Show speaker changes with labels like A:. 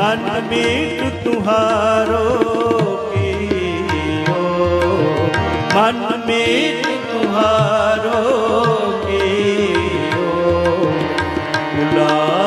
A: ਮਨ ਮੀਤ ਤੁਹਾਰੋ ਕੀਓ। ਮਨ ਮੀਤ ਤੁਹਾਰੋ ਕੀਓ। ਗੁਲਾਬ